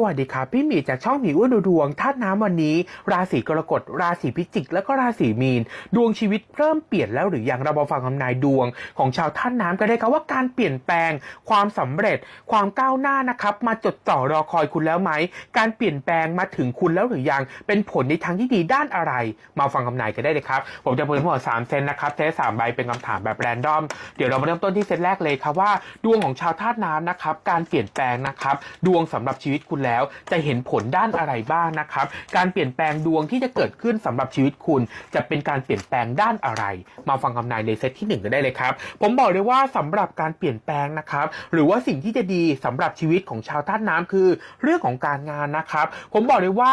สวัสดีครับพี่หมีจากช่องหมีอ้วนดูดวงธาตุน้ำวันนี้ ราศีกรกฎราศีพิจิก และก็ราศีมีน ดวงชีวิตเริ่มเปลี่ยนแล้วหรือยังเรามาฟังคำนายดวง ของชาวธาตุน้ำกันได้ครับว่าการเปลี่ยนแปลง ความสำเร็จ ความก้าวหน้านะครับมาจดจ่อรอคอยคุณแล้วไหมการเปลี่ยนแปลงมาถึงคุณแล้วหรือยังเป็นผลในทางที่ดีด้านอะไร มาฟังคำนายกันได้เลยครับผมจะเปิดทั้งหมดสามเซตนะครับเซตสามใบเป็นคำถามแบบแรนดอมเดี๋ยวเรามาเริ่มต้นที่เซตแรกเลยครับว่าดวงของชาวธาตุน้ำนะครับการเปลี่ยนแปลงนะครับดวงสำหรับชีวิตคุณแล้ว จะเห็นผลด้านอะไรบ้างนะครับ การเปลี่ยนแปลงดวงที่จะเกิดขึ้นสำหรับชีวิตคุณ จะเป็นการเปลี่ยนแปลงด้านอะไร มาฟังคำนายในเซตที่หนึ่งกันได้เลยครับ ผมบอกเลยว่าสำหรับการเปลี่ยนแปลงนะครับ หรือว่าสิ่งที่จะดีสำหรับชีวิตของชาวธาตุน้ำคือ เรื่องของการงานนะครับ ผมบอกเลยว่า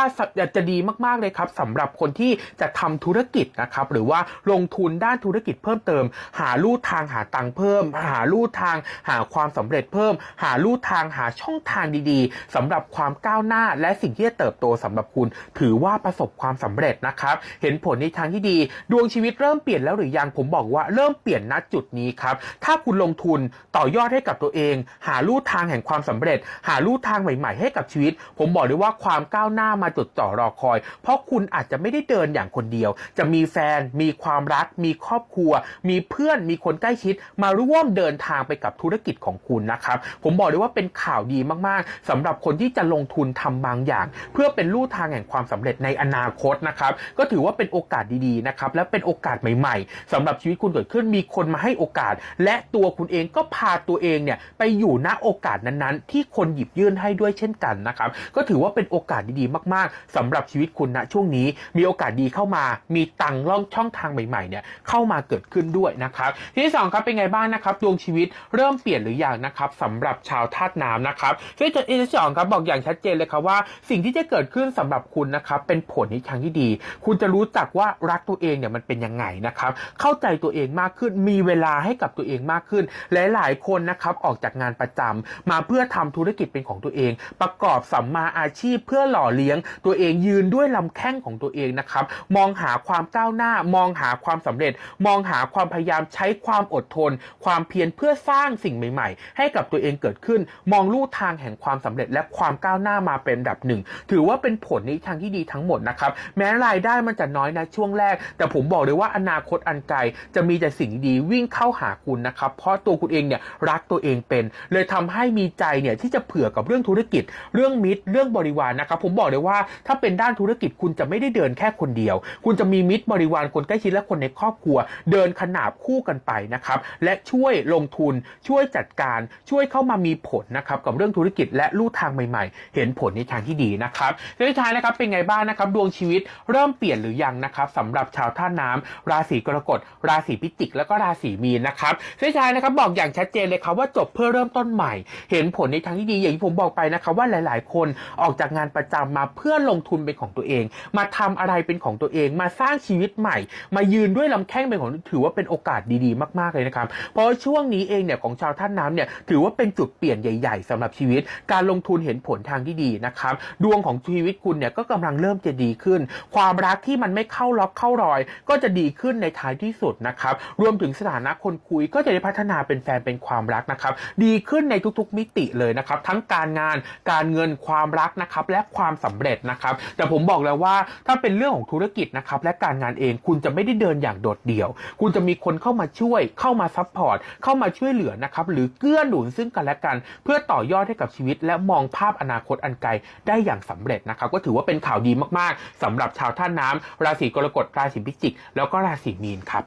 จะดีมากๆเลยครับสำหรับคนที่จะทำธุรกิจนะครับหรือว่าลงทุนด้านธุรกิจเพิ่มเติม หาลู่ทางหาตังค์เพิ่ม หาลู่ทางหาความสำเร็จเพิ่ม หาลู่ทางหาช่องทางดีๆสำหรับความความก้าวหน้า และสิ่งที่จะเติบโตสำหรับคุณ ถือว่าประสบความสำเร็จนะครับ เห็นผลในทางที่ดี ดวงชีวิตเริ่มเปลี่ยนแล้วหรือยังผมบอกว่าเริ่มเปลี่ยนณจุดนี้ครับ ถ้าคุณลงทุนต่อยอดให้กับตัวเอง หาลู่ทางแห่งความสำเร็จ หาลู่ทางใหม่ๆ ให้กับชีวิต ผมบอกเลยว่าความก้าวหน้ามาจดจ่อรอคอย เพราะคุณอาจจะไม่ได้เดินอย่างคนเดียว จะมีแฟน มีความรัก มีครอบครัว มีเพื่อน มีคนใกล้ชิด มาร่วมเดินทางไปกับธุรกิจของคุณนะครับ ผมบอกเลยว่าเป็นข่าวดีมากๆสำหรับคนที่จะลงทุนทำบางอย่าง เพื่อเป็นลู่ทางแห่งความสำเร็จในอนาคตนะครับก็ถือว่าเป็นโอกาสดีๆนะครับและเป็นโอกาสใหม่ๆสำหรับชีวิตคุณเกิดขึ้นมีคนมาให้โอกาส และตัวคุณเองก็พาตัวเองเนี่ยไปอยู่ณโอกาสนั้นๆ ที่คนหยิบยื่นให้ด้วยเช่นกันนะครับก็ถือว่าเป็นโอกาสดีๆ มากๆสำหรับชีวิตคุณณช่วงนี้ มีโอกาสดีเข้ามา มีตังล่องช่องทางใหม่ๆเนี่ยเข้ามาเกิดขึ้นด้วยนะครับที่สองครับเป็นไงบ้างนะครับดวงชีวิตเริ่มเปลี่ยนหรือยังนะครับสำหรับชาวธาตุน้ำนะครับซึ่งจุดที่สองครับบอกอย่างชัดเจนเลยครับว่า สิ่งที่จะเกิดขึ้นสำหรับคุณนะครับเป็นผลในทางที่ดี คุณจะรู้จักว่ารักตัวเองเนี่ยมันเป็นยังไงนะครับเข้าใจตัวเองมากขึ้นมีเวลาให้กับตัวเองมากขึ้น หลายๆคนนะครับออกจากงานประจำมาเพื่อทำธุรกิจเป็นของตัวเอง ประกอบสัมมาอาชีพเพื่อหล่อเลี้ยง ตัวเองยืนด้วยลำแข้งของตัวเองนะครับมองหาความก้าวหน้า มองหาความสำเร็จ มองหาความพยายามใช้ความอดทน ความเพียรเพื่อสร้างสิ่งใหม่ ๆ ให้กับตัวเองเกิดขึ้น มองลู่ทางแห่งความสำเร็จและความก้าวาวหน้ามาเป็นดับหนึ่งถือว่าเป็นผลในทางที่ดีทั้งหมดนะครับแม้รายได้มันจะน้อยนะช่วงแรก แต่ผมบอกเลยว่าอนาคตอันไกลจะมีแต่สิ่งดีวิ่งเข้าหาคุณนะครับเพราะตัวคุณเองเนี่ยรักตัวเองเป็น เลยทำให้มีใจเนี่ยที่จะเผื่อกับเรื่องธุรกิจ เรื่องมิตร เรื่องบริวารนะครับผมบอกเลยว่าถ้าเป็นด้านธุรกิจคุณจะไม่ได้เดินแค่คนเดียว คุณจะมีมิตรบริวารคนใกล้ชิดและคนในครอบครัว เดินขนาบคู่กันไปนะครับและช่วยลงทุนช่วยจัดการช่วยเข้ามามีผลนะครับกับเรื่องธุรกิจและลู่ทางใหม่ๆเห็นผลในทางที่ดีนะครับสุดท้ายนะครับเป็นไงบ้างนะครับ ดวงชีวิตเริ่มเปลี่ยนหรือยังนะครับสำหรับชาวท่าน้ำราศีกรกฎราศีพิจิก แล้วก็ราศีมีนนะครับสุดท้ายนะครับบอกอย่างชัดเจนเลยครับว่าจบเพื่อเริ่มต้นใหม่ เห็นผลในทางที่ดีอย่างที่ผมบอกไปนะครับว่าหลาย ๆ คนออกจากงานประจำมาเพื่อลงทุนเป็นของตัวเอง มาทำอะไรเป็นของตัวเอง มาสร้างชีวิตใหม่ มายืนด้วยลำแข้งเป็นของถือว่าเป็นโอกาสดีๆ มาก ๆ เลยนะครับ เพราะช่วงนี้เองเนี่ยของชาวท่าน้ำเนี่ยถือว่าเป็นจุดเปลี่ยนใหญ่ ๆสำหรับชีวิต การลงทุนเห็นผลทางที่ดีนะครับ ดวงของชีวิตคุณเนี่ยก็กำลังเริ่มจะดีขึ้น ความรักที่มันไม่เข้าล็อกเข้ารอย ก็จะดีขึ้นในท้ายที่สุดนะครับ รวมถึงสถานะคนคุยก็จะได้พัฒนาเป็นแฟนเป็นความรักนะครับ ดีขึ้นในทุกๆมิติเลยนะครับ ทั้งการงานการเงินความรักนะครับ และความสำเร็จนะครับ แต่ผมบอกแล้วว่าถ้าเป็นเรื่องของธุรกิจนะครับ และการงานเองคุณจะไม่ได้เดินอย่างโดดเดี่ยว คุณจะมีคนเข้ามาช่วย เข้ามาซัพพอร์ตเข้ามาช่วยเหลือนะครับหรือเกื้อหนุนซึ่งกันและกัน เพื่อต่อยอดให้กับชีวิตและมองภาพอนานาคตอันไกลได้อย่างสำเร็จนะครับก็ถือว่าเป็นข่าวดีมากๆสำหรับชาวท่าน้ำราศีกรกฎราศีพิจิก แล้วก็ราศีมีนครับ